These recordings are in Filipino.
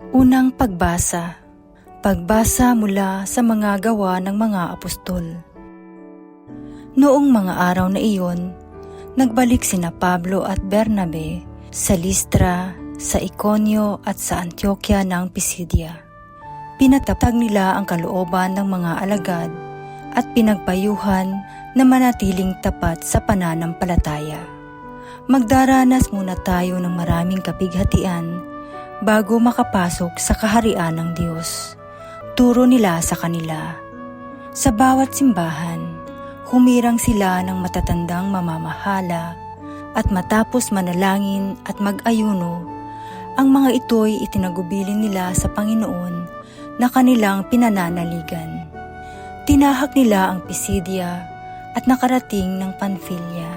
Unang pagbasa. Pagbasa mula sa mga gawa ng mga apostol. Noong mga araw na iyon, nagbalik sina Pablo at Bernabe sa Listra, sa Iconio at sa Antioquia ng Pisidia. Pinatatag nila ang kalooban ng mga alagad at pinagpayuhan na manatiling tapat sa pananampalataya. Magdaranas muna tayo ng maraming kapighatian bago makapasok sa kaharian ng Diyos. Turo nila sa kanila. Sa bawat simbahan, humirang sila ng matatandang mamamahala at matapos manalangin at mag-ayuno, ang mga ito'y itinagubilin nila sa Panginoon na kanilang pinananaligan. Tinahak nila ang Pisidia at nakarating ng Panfilia.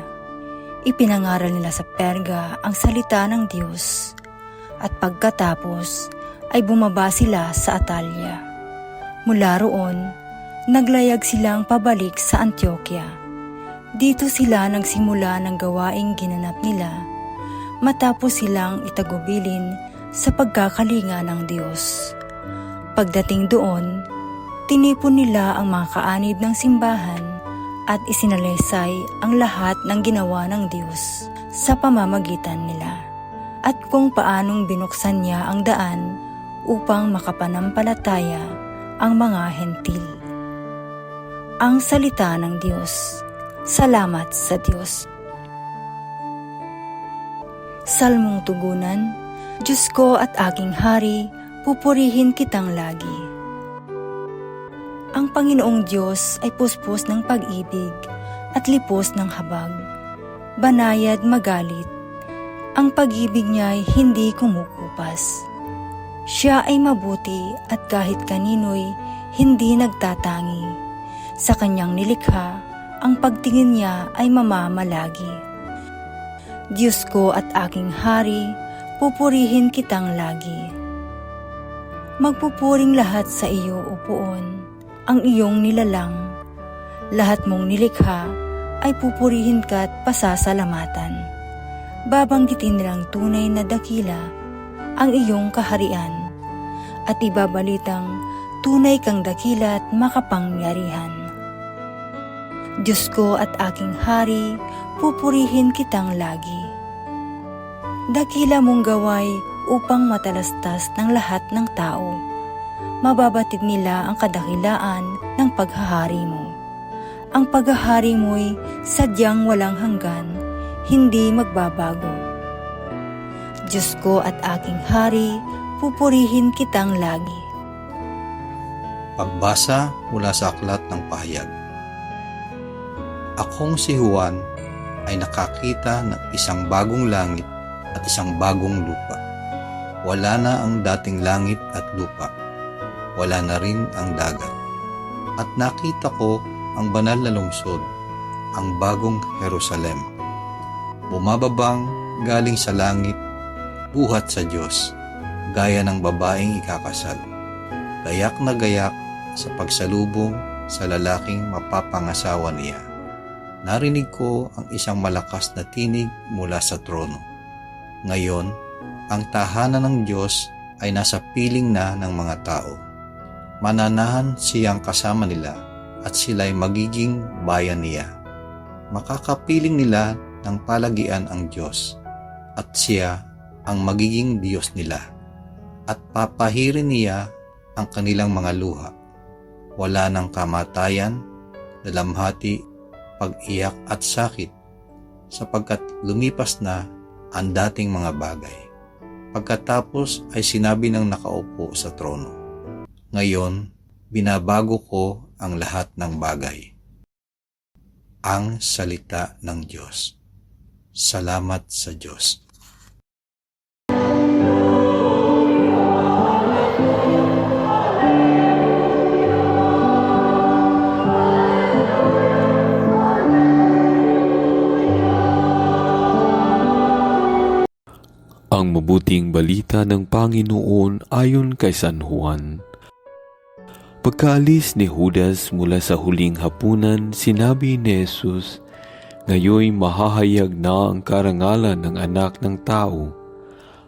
Ipinangaral nila sa Perga ang salita ng Diyos at pagkatapos ay bumaba sila sa Atalia. Mula roon, naglayag silang pabalik sa Antioquia. Dito sila nagsimula ng gawaing ginanap nila matapos silang itagubilin sa pagkakalinga ng Diyos. Pagdating doon, tinipon nila ang mga kaanib ng simbahan at isinalaysay ang lahat ng ginawa ng Diyos sa pamamagitan nila at kung paanong binuksan niya ang daan upang makapanampalataya ang mga hentil. Ang salita ng Diyos. Salamat sa Diyos. Salmong tugunan, Diyos ko at aking hari, pupurihin kitang lagi. Ang Panginoong Diyos ay puspos ng pag-ibig at lipos ng habag. Banayad magalit. Ang pag-ibig niya ay hindi kumukupas. Siya ay mabuti at kahit kanino'y hindi nagtatangi. Sa kanyang nilikha, ang pagtingin niya ay mamamalagi. Diyos ko at aking hari, pupurihin kitang lagi. Magpupuring lahat sa iyo, upuon, ang iyong nilalang. Lahat mong nilikha ay pupurihin ka at pasasalamatan. Babanggitin nilang tunay na dakila ang iyong kaharian at ibabalitang tunay kang dakila at makapangyarihan. Diyos ko at aking hari, pupurihin kitang lagi. Dakila mong gaway upang matalastas ng lahat ng tao. Mababatid nila ang kadakilaan ng paghahari mo. Ang paghahari mo'y sadyang walang hanggan, hindi magbabago. Diyos ko at aking hari, pupurihin kitang lagi. Pagbasa mula sa Aklat ng Pahayag Akong si Juan ay nakakita ng isang bagong langit at isang bagong lupa. Wala na ang dating langit at lupa. Wala na rin ang dagat. At nakita ko ang banal na lungsod, ang bagong Jerusalem. Bumababang galing sa langit, buhat sa Diyos, gaya ng babaeng ikakasal. Gayak na gayak sa pagsalubong sa lalaking mapapangasawa niya. Narinig ko ang isang malakas na tinig mula sa trono. Ngayon, ang tahanan ng Diyos ay nasa piling na ng mga tao. Mananahan siyang kasama nila at sila'y magiging bayan niya. Makakapiling nila ng palagian ang Diyos at siya ang magiging Diyos nila at papahirin niya ang kanilang mga luha. Wala ng kamatayan, dalamhati, pag-iyak at sakit sapagkat lumipas na ang dating mga bagay. Pagkatapos ay sinabi ng nakaupo sa trono, Ngayon, binabago ko ang lahat ng bagay. Ang salita ng Diyos. Salamat sa Diyos. Ang mabuting balita ng Panginoon ayon kay San Juan. Pagkaalis ni Judas mula sa huling hapunan, sinabi ni Jesus, Ngayoy mahahayag na ang karangalan ng anak ng tao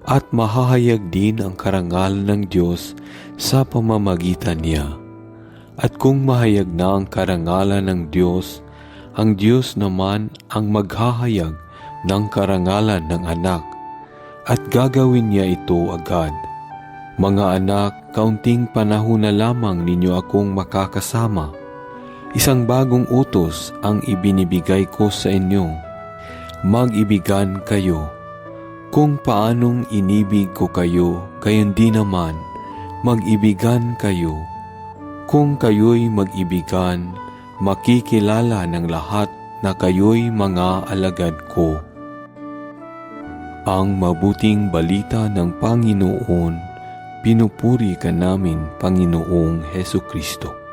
at mahahayag din ang karangalan ng Diyos sa pamamagitan niya. At kung mahayag na ang karangalan ng Diyos, ang Diyos naman ang maghahayag ng karangalan ng anak at gagawin niya ito agad. Mga anak, kaunting panahon na lamang ninyo akong makakasama. Isang bagong utos ang ibinibigay ko sa inyo. Mag-ibigan kayo. Kung paanong inibig ko kayo, gayon din naman, mag-ibigan kayo. Kung kayo'y mag-ibigan, makikilala ng lahat na kayo'y mga alagad ko. Ang mabuting balita ng Panginoon, pinupuri ka namin, Panginoong Heso Kristo.